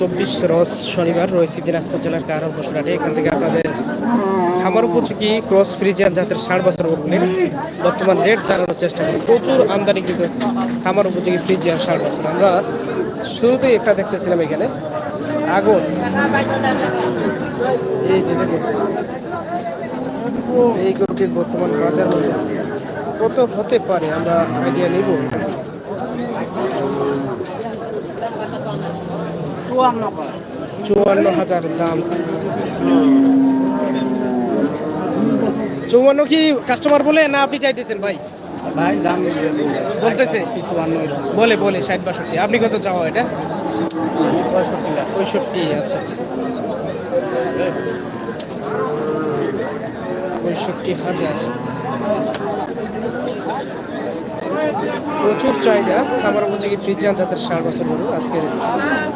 চব্বিশ রস শনিবার রয়েছে দিনাজপুর জেলার কারণ বসুরাটে। এখান থেকে আপনাদের খামার উপযোগী ক্রস ফ্রিজিয়ান জাতের ষাট বছর ওগুলির বর্তমান রেট জানানোর চেষ্টা করি প্রচুর আমদানি কিন্তু খামার উপযোগী ফ্রিজিয়ান ষাট বছর। আমরা শুরুতেই একটা দেখতেছিলাম এখানে। আগুন। এই যে দেখুন। এই গরুটির বর্তমান বাজার মূল্য কত হতে পারে? আমরা আইডিয়া নিব। চুয়ান্ন হাজার দাম। চৌয়ান্ন কি কাস্টমার বলে না আপনি চাইতেছেন ভাই? ভাই দাম বলতেছে? বলে বলে ষাট বাষট্টি। আপনি কত চাওয়া এটা? পঁয়ষট্টি আচ্ছা আচ্ছা। পঁয়ষট্টি হাজার। প্রচুর চাহিদা। খাবার উপযোগী ফ্রিজিয়ান জাতের ষাট বছর গরু। আজকে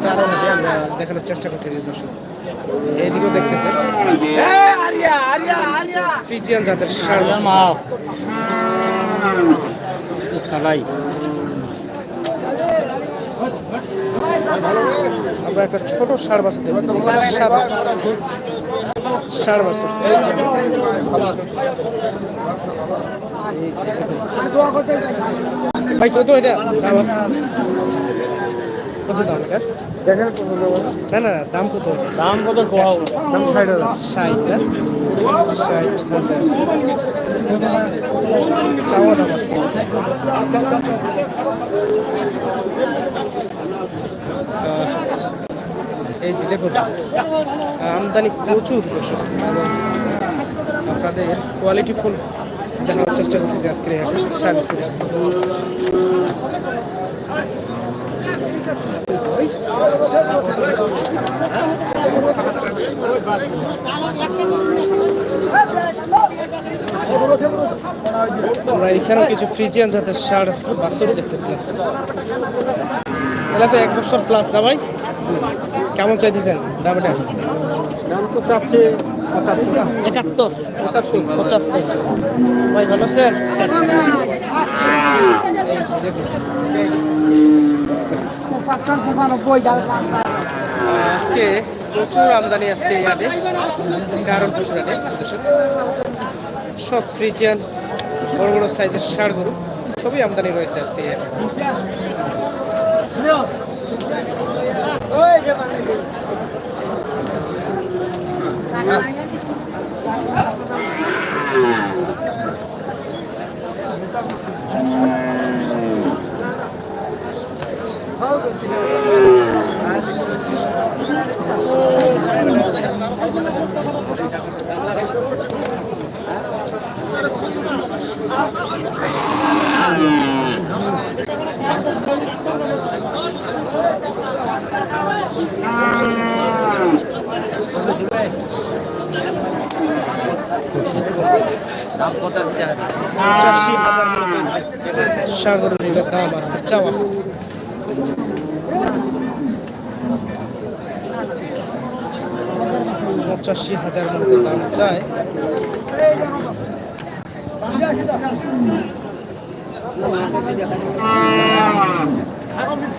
কারণ আমরা দেখানোর চেষ্টা দিই দর্শক। এইদিকেও দেখতেছেন ফ্রিজিয়ান জাতের ষাট আমরা একটা ছোট ষাট বছর দেখতেছি সাদা ষাট ভাই কত এটা? দাম আছে? কত দাম এটা? না না না, দাম কত? দাম কত কোয়াও দাম ষাট হাজার। ষাট ষাট হাজার চাওয়া দাম আছে। এই যে দেখুন আমদানি প্রচুর এবং আপনাদের কোয়ালিটি ফুল দেখানোর চেষ্টা করতেছি আজকে পরিস্থিতি আমরা এখানেও কিছু ফ্রিজিয়ান জাতের সার বাছর দেখতেছিলাম। এলা তো এক বছর প্লাস না ভাই? কেমন চাইতেছেন? দামটা? দাম তো চাচ্ছে একাত্তর। পঁচাত্তর। পঁচাত্তর। ভাই ভালো। আজকে প্রচুর আমদানি আজকে ইয়াদে কারণ প্রচুর আগে সব ফ্রিজিয়ান বড় বড় সাইজের ষাড় গরু সবই আমদানি রয়েছে আজকে ইয়াদে পঁচাশি হাজার দাম। চাওয়া। পঁচাশি হাজার মতো দাম চায়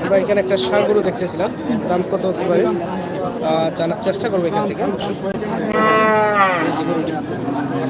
আমরা এখানে একটা গরু দেখতেছিলাম। দাম কত হতে পারে? জানার চেষ্টা করব এখান থেকে।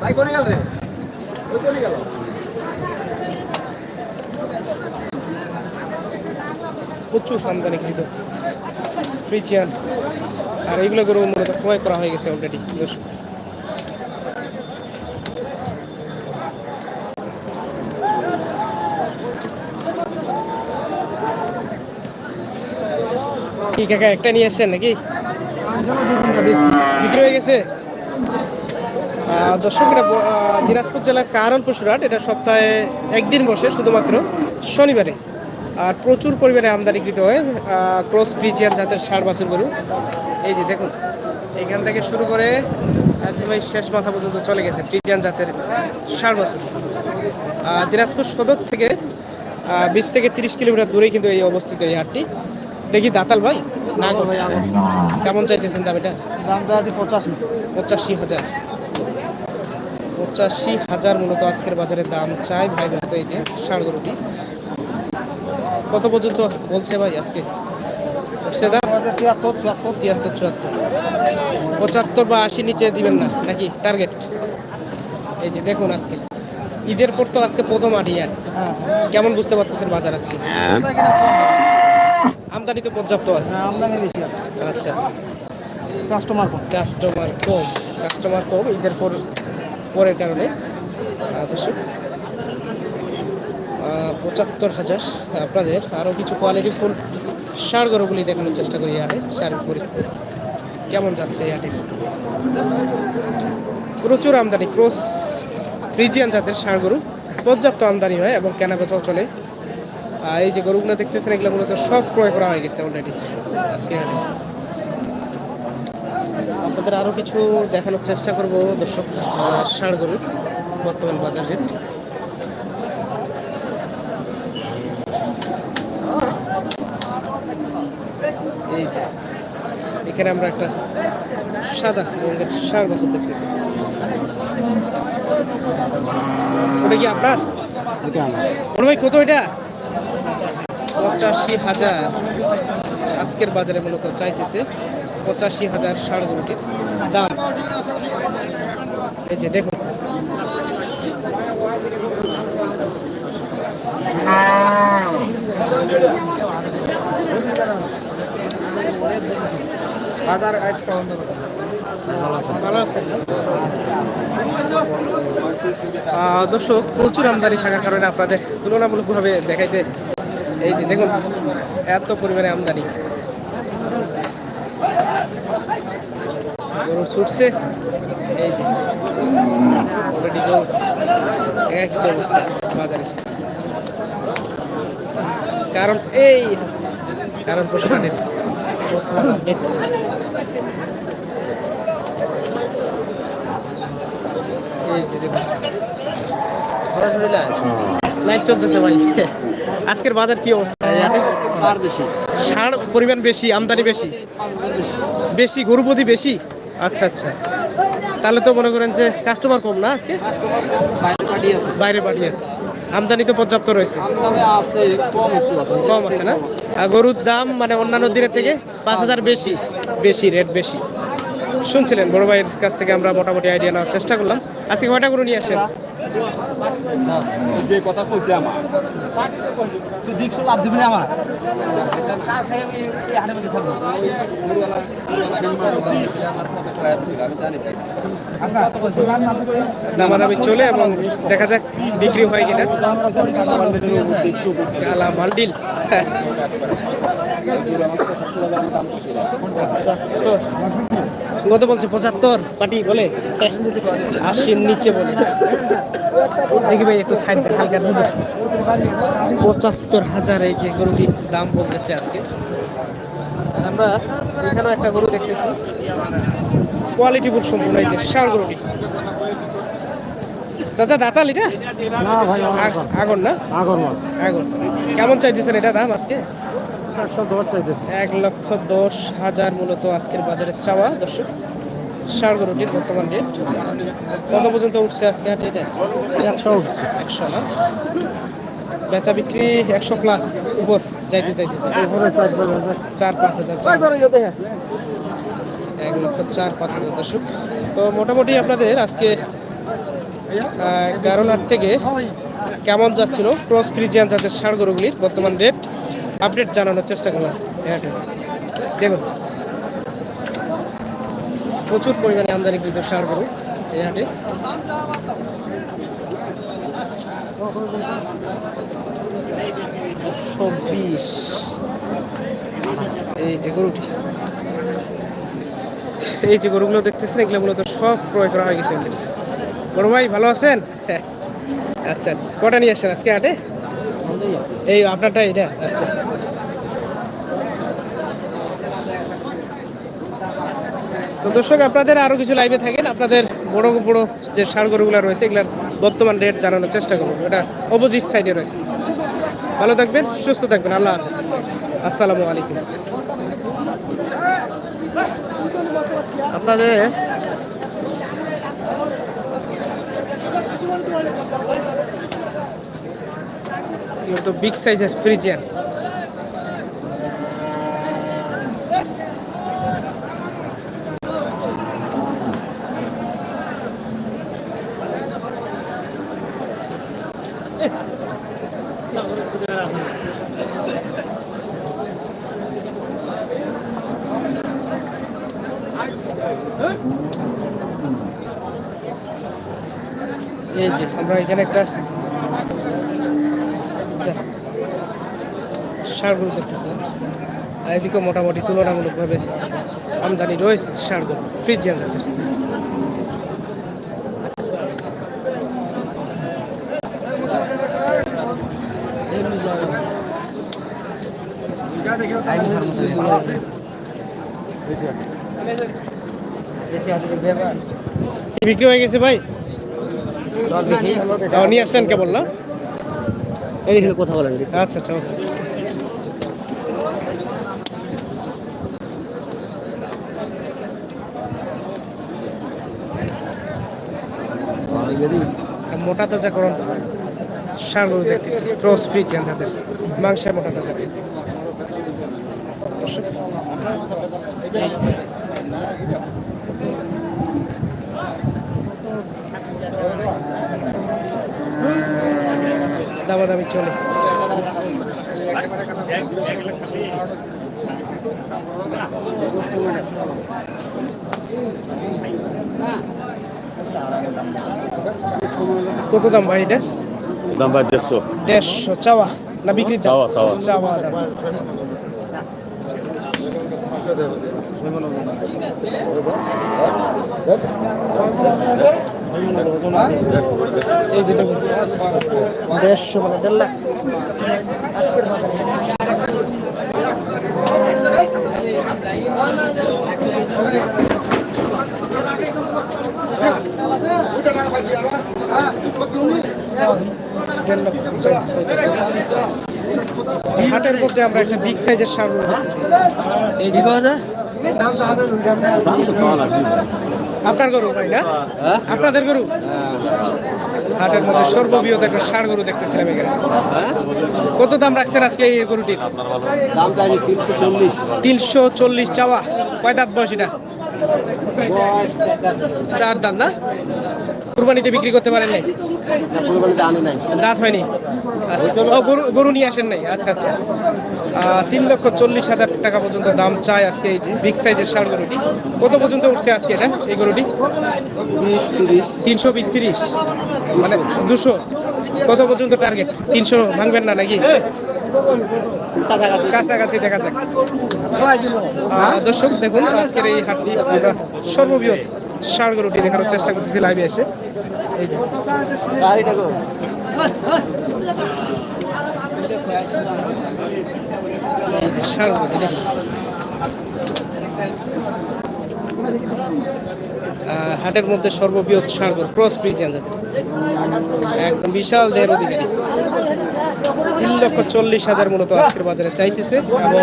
ভাই কোনে গেল রে? ওই চলে গেল? প্রচুর আমদানি কৃত ফ্রিজিয়ান আর এইগুলো গরু মূলত ক্রয় করা হয়ে গেছে অলরেডি কি কাকা একটা নিয়ে এসছেন নাকি? বিক্রি গেছে। আহ, দর্শক এটা ব- আহ, দিনাজপুর জেলার কারণ পশুরহাট এটা সপ্তাহে একদিন বসে শুধুমাত্র শনিবারে। আর প্রচুর পরিমাণে আমদানিকৃত হয় ক্রস ফ্রিজিয়ান জাতের ষাট বাছুর গরু। এই যে দেখুন এখান থেকে শুরু করে শেষ মাথা পর্যন্ত চলে গেছে ফ্রিজিয়ান জাতের ষাট বাছুর। দিনাজপুর সদর থেকে বিশ থেকে তিরিশ কিলোমিটার দূরেই কিন্তু এই অবস্থিত এই হাটটি। দেখি দাতাল ভাই? না গো ভাই কেমন চাইতেছেন দাম এটা? দামটা আছে পঁচাশি। পঁচাশি হাজার। পঁচাশি হাজার মূলত আজকের বাজারে দাম চাই ভাই মূলত এই যে ষাঁড় গরুটি। কত পর্যন্ত বলছে ভাই আজকে? উঠছে দাম? তিয়াত্তর চুয়াত্তর তিয়াত্তর চুয়াত্তর। পঁচাত্তর বা আশি নিচে দিবেন না নাকি টার্গেট? এই যে দেখুন আজকে। ঈদের পর তো আজকে প্রথম আটি আর হ্যাঁ। কেমন বুঝতে পারতেছেন বাজার আজকে? আমদানি তো পর্যাপ্ত আছে? আমদানি বেশি আছে। আচ্ছা আচ্ছা। কাস্টমার কম। কাস্টমার কম। কাস্টমার কম ঈদের পর পরের কারণে। দর্শক পঁচাত্তর হাজার। আপনাদের আরও কিছু কোয়ালিটি ফুল সার গরুগুলি দেখানোর চেষ্টা করি হাটে সারের পরিস্থিতি। কেমন যাচ্ছে এই হাটে প্রচুর আমদানি ক্রস ফ্রিজিয়ান জাতের ষাঁড় গরু। পর্যাপ্ত আমদানি হয় এবং কেনাবেচাও চলে। আর এই যে গরুগুলো দেখতেছেন এগুলো মূলত সব ক্রয় করা হয়ে গেছে অলরেডি আজকে আপনাদের আরও কিছু দেখানোর চেষ্টা করব দর্শক ষাঁড় গরুর বর্তমান বাজার রেট। এই যে এখানে আমরা একটা সাদা রঙের ষাঁড় বছর দেখতেছি। ওটা কি আপনার? ভাই কত এটা? পঁচাশি হাজার। আজকের বাজারে মূলত চাইতেছে পঁচাশি হাজার ষাড় গরুটির দাম। এই যে দেখুন। বাজার দর্শক প্রচুর আমদানি থাকার কারণে আপনাদের তুলনামূলকভাবে দেখাইতে এই যে দেখুন এত পরিমাণে আমদানি। গরু ছুটছে। এই যে একই অবস্থা বাজারে। কারণ এই কারণ পশুপালনের এই যে দেখুন। লাইট চলতেছে ভাই। আজকের বাজার কি অবস্থা? ষাঁড় পরিমাণ বেশি, আমদানি বেশি? বেশি গরুপতি বেশি? আচ্ছা আচ্ছা। তাহলে তো মনে করেন যে কাস্টমার কম না আজকে? বাইরে পাঠিয়ে আমদানি তো পর্যাপ্ত রয়েছে। কম আছে না? আর গরুর দাম মানে অন্যান্য দিনের থেকে পাঁচ হাজার বেশি বেশি রেট বেশি। শুনছিলেন বড় ভাইয়ের কাছ থেকে আমরা মোটামুটি আইডিয়া নেওয়ার চেষ্টা করলাম। আজকে কয়টা গরু নিয়ে আসেন? যে কথা কইছে আমার। তুই দিকশো লাভ দিবি না আমার? কার খাই আমি মধ্যে থাকব। দামাদামি চলে এবং দেখা যাক বিক্রি হয় কিনা। কালা মালডিল কত বলছে? পঁচাত্তর? পাটি বলে? আশির নিচে বলে। দেখি ভাই একটু সাইড হালকা পঁচাত্তর হাজার এই যে গরুটির দাম বলতেছে আজকে। আর আমরা এখানেও একটা গরু দেখতেছি। কোয়ালিটি বুক সম্পূর্ণ এই যে ষাঁড় গরুটি। চাচা দাতাল এটা? না ভাই আগ- আগুন না? আগর আগুন কেমন চাইতেছেন এটা দাম আজকে? একশো দশ চাইতেছে। এক লক্ষ দশ হাজার মূলত আজকের বাজারে চাওয়া দর্শক। ষাঁড় গরুটির বর্তমান রেট কত পর্যন্ত উঠছে আজকে হাটে এটা? একশো উঠছে। একশো না? বেচা বিক্রি একশো প্লাস উপর যাইতে ষাট হাজার। চার পাঁচ হাজার এক লক্ষ চার পাঁচ হাজার দর্শক। তো মোটামুটি আপনাদের আজকে গারোলার থেকে কেমন যাচ্ছিল ক্রস ফ্রিজিয়ান জাতের ষাঁড় গরুগুলির বর্তমান রেট আপডেট জানানোর চেষ্টা করলাম। হাটে। দেখুন। প্রচুর পরিমাণে আমদানিকৃত ষাঁড় গরু এই হাটে। চব্বিশ। এই যে গরুটি। এই যে গরুগুলো দেখতেছেন, এগুলো মূলত সব ক্রয় করা হয়ে গেছে। বড় ভাই, ভালো আছেন? আচ্ছা আচ্ছা। কটা নিয়ে আসছেন আজকে হাটে? এই আপনারটা এটা? আচ্ছা। তো দর্শক, আপনাদের আরও কিছু লাইভে থাকেন। আপনাদের বড় বড় যে ষাড় রয়েছে, এগুলার বর্তমান রেট জানানোর চেষ্টা করব। এটা অপোজিট সাইডে রয়েছে। ভালো থাকবেন, সুস্থ থাকবেন। আল্লাহ হাফিজ। আসসালামু আলাইকুম। আপনাদের তো বিগ সাইজের ফ্রিজিয়ান এই যে আমরা এখানে একটা ষাড়গুলো দেখতেছি। আর এদিকে মোটামুটি তুলনামূলকভাবে আমদানি রয়েছে ষাড়গুলো ফ্রিজিয়ান জাতের বিক্রি হয়ে গেছে ভাই? নিয়ে আসলেন কেবল না? এইখানে কথা বলেন। আচ্ছা আচ্ছা মোটা তাজা করুন সারগুলো দেখতেছি। ক্রস ফ্রিজিয়ান যাদের মাংসের মোটা তাজা। দামাদামি চলে। কত দাম ভাই এটা? দাম ভাই দেড়শো। দেড়শো। চাওয়া না বিক্রি চাওয়া, চাওয়া। চাওয়া দাম। এই যে দেখুন দেড়শো মানে দেড় লাখ। হাটের মধ্যে আমরা একটা বিগ সাইজের সার এই যে আপনার গরু ভাই না? আপনাদের গরু? হাটের মধ্যে সর্ববৃহৎ একটা ষাড় গরু দেখতেছিলাম এখানে। কত দাম রাখছেন আজকে এই গরুটির? তিনশো চল্লিশ চাওয়া। কয় দাঁত বয়স চার দাম না? কুরবানিতে বিক্রি করতে পারেন নাই? কোরবানি দাম নাই দাঁত হয়নি? আচ্ছা। গরু নিয়ে আসেন নাই? আচ্ছা আচ্ছা। তিন লক্ষ চল্লিশ হাজার টাকা পর্যন্ত দাম চায় আজকে এই যে বিগ সাইজের ষাড় গরুটি। কত পর্যন্ত উঠছে আজকে এটা, এই গরুটি? তিনশো বিশ তিরিশ। মানে দুশো। কত পর্যন্ত টার্গেট তিনশো ভাঙবেন না নাকি? কাছাকাছি দেখা যাক। দর্শক, দেখুন, আজকের এই হাটটি সর্ববৃহৎ ষাড় গরুটি দেখানোর চেষ্টা করতেছি লাইভে এসে। হাটের মধ্যে সর্ববৃহৎ ষাড় গরু ক্রস ব্রিজ একদম বিশাল দেহের অধিকারী। তিন লক্ষ চল্লিশ হাজার মূলত আজকের বাজারে চাইতেছে এবং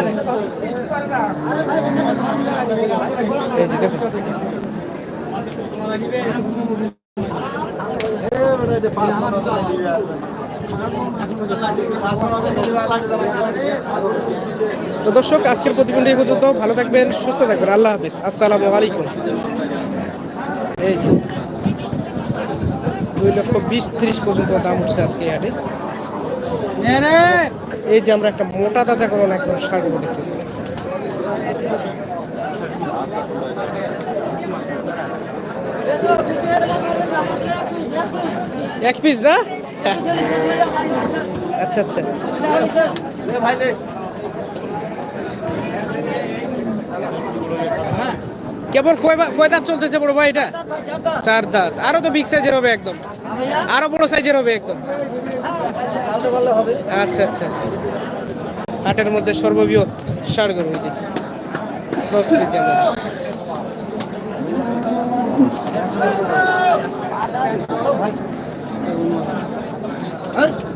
তো দর্শক আজকের প্রতিবন্ধী পর্যন্ত। ভালো থাকবেন সুস্থ থাকবেন। আল্লাহ হাফিজ। আসসালামু আলাইকুম। এই যে দুই লক্ষ বিশ ত্রিশ পর্যন্ত দাম উঠছে আজকে এই হাটে। এই যে আমরা একটা মোটা তাজা করুন একদম সাগর দেখতেছি। এক পিস না? আচ্ছা আচ্ছা। কেবল কয় দাঁত চলতেছে বড় ভাই এটা? চার দাঁত। আরও তো বিগ সাইজের হবে একদম। আরও বড় সাইজের হবে একদম। আচ্ছা আচ্ছা। হাটের মধ্যে সর্ববৃহৎ ষাড় গরু জাতের।